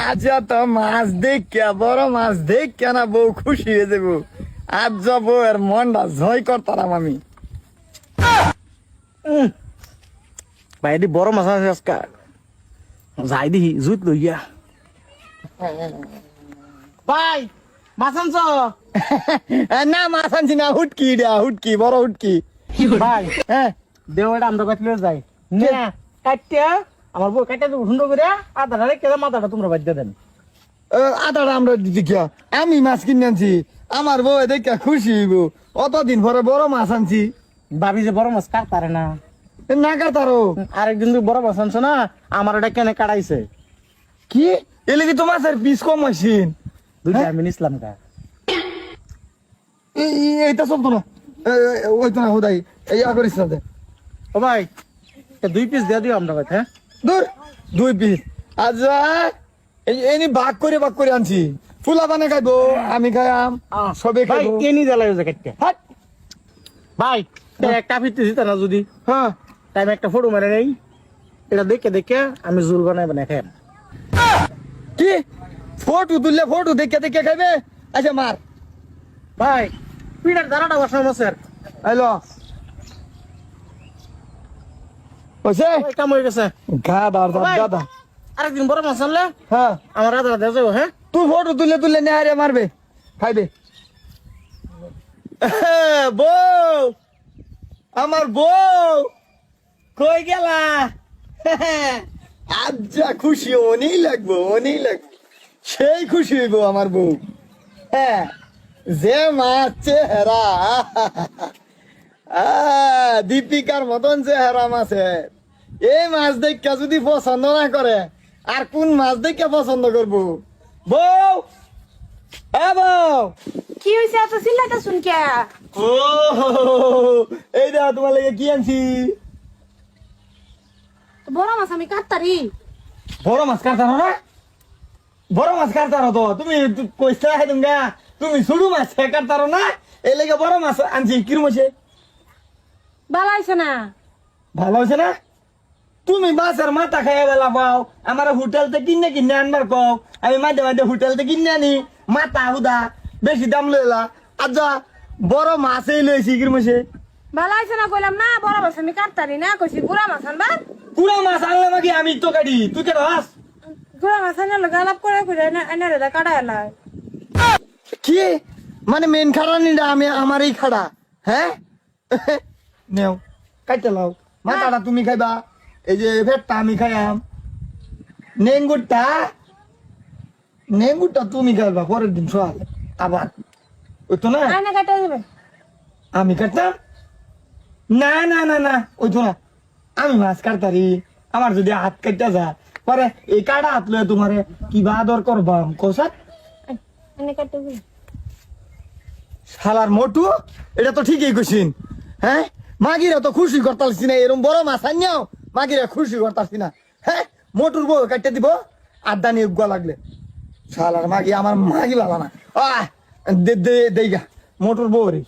আজ তো মাছ দেখ বড় মাছ দেখ না বউ খুশি হয়ে যাব। আজ যাব এর মনটা জয় করতাম আমি। ভাই এটি বড় মাছ আছে আজকা। যাই দিহি জুত লইয়া ভাই মাছ আনছ? না মাছ আনছি না হুটকি দিয়া হুটকি বড় হুটকি। ভাই হ্যাঁ। দেও এটা আমরা কাটলে যাই না কাটিয়া আমার বউ দেবো সুন্দর করে আধা রেখে মাথাটা তোমরা বাদ দেন। আদাটা আমরা দিদি কিয়া আমি মাছ কিনে আনছি আমার বউ দেখা খুশি হইব। অতদিন পরে বড় মাছ আনছি। ভাবি যে বড় মাছ কাটতারে না? না কাটারো আরেকদিন বড় মাছ আনছো না আমার এটা কেনে কাটাইছে কি? এলে কি তোমার মাছের পিস কম আইসিন দুইটা আমি নিছিলাম কা এই- এই- এইটা চলতো না। এ- এ- ওই তো না হোদাই। এই না দে। ও ভাই দুই পিস দিয়ে দিও আমরা হ্যাঁ? দূর দুই পিস। আচ্ছা এই এনি ভাগ করে ভাগ করে আনছি। ফুলা বানে খাইবো আমি খাইয়াম সবে খাইবো। নিয়ে জ্বালাই হাট। ভাই একটা ফিরতে দিতে না যদি। হ্যাঁ। টাইম একটা ফটো মেরে নেই। এটা দেখে দেখে আমি জুল বানাই বানাই খাই কি? ফটো তুললে ফটো দেখে দেখে খাইবে? আচ্ছা মার। ভাই পিঠার দাঁড়াটা বসানো মাছের আইলো কাম হয়ে গেছে। গাদা গাদা আরেকদিন বড় মাছ আনলে হ্যাঁ। আমার আদা দেওয়া যাব হ্যাঁ? তুই ফটো তুললে তুললে নেহারে মারবে। খাইবে। বউ! আমার বউ! কই গেলা? আজ যা খুশি অনেই লাগবো অনেই লাগবে। সেই খুশি হইব আমার বউ। হ্যাঁ যে মাছ চেহারা। দীপিকার মতন চেহারা মাছের এই মাছ দেখা যদি পছন্দ না করে আর কোন মাছ দেখে পছন্দ করব? বউ! হ্যাঁ বউ! কি হয়েছে এত চিল্লাটা শুন কে ও এই দেখো তোমার লাগে কি আনছি? বড় মাছ আমি কাটতারি। বড় মাছ কাটতারো না? বড় মাছ কাটতারো তো তুমি কইসা হে তুমি শুরু মাছ কাটতারো না এই লাগে বড় মাছ আনছি। কিরম আছে ভালো হয়েছে না? ভালো হয়েছে না? তুমি মাছের মাথা খাইয়া বেলা পাও আমার হোটেল থেকে কিনে কিনে আনবার কও। আমি মাঝে মাঝে হোটেল থেকে কিনে আনি মাথা হুদা বেশি দাম লইলা আচ্ছা বড় মাছই লইছি কিরম আছে ভালো হয়েছে না কইলাম না বড় মাছ আমি কাটতারি না কইছি গুড়া মাছ আনবার কুড়া মাছ আনলে নাকি আমি তো কাটি তুই কে রাস গুড়া মাছ আনলে গালাপ করে করে এনে রে কাটা এলাই কি? মানে মেন খাড়া নিডা আমি আমারই খাড়া হ্যাঁ? নেও কাইতে লাও। মাথাটা তুমি খাইবা এই যে ভেটটা আমি খাইয়াম। নেঙ্গুরটা নেঙ্গুরটা তুমি খাইবা পরের দিন সোয়াল আবার ওই তো না? আমি কাটতাম? না না না না ওই তো না। আমি মাছ কাটতারি। আমার যদি হাত কাটতে যা পরে এই কাটা হাত লয়ে তোমারে কি কৌশাক আয়না কাটা দেবে। শালার মোটু এটা তো ঠিকই কইছিন হ্যাঁ? মাগিরা তো খুশি করতালছি না, এরম বড় মাছ আনিয়াও মাগিরা খুশি করতালছি না। হ্যাঁ মোটর বউ কাটতে দিব, আড্ডা নিয়ে উগা লাগলে। শালার মাগি, আমার মাগি ভালো না। আহ, দে দে দেইগা, মোটর বউ রে।